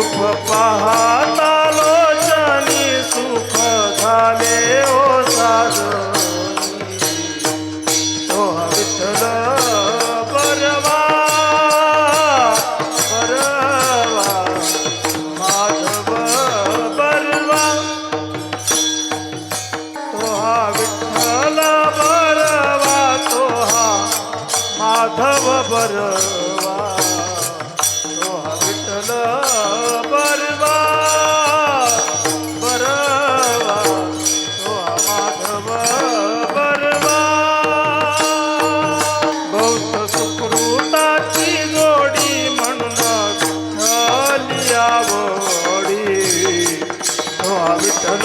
रूप पाहता लोचनी सुख झाले ओ साध तो विठ्ठल परवा माधव माधव ವಿಠಲ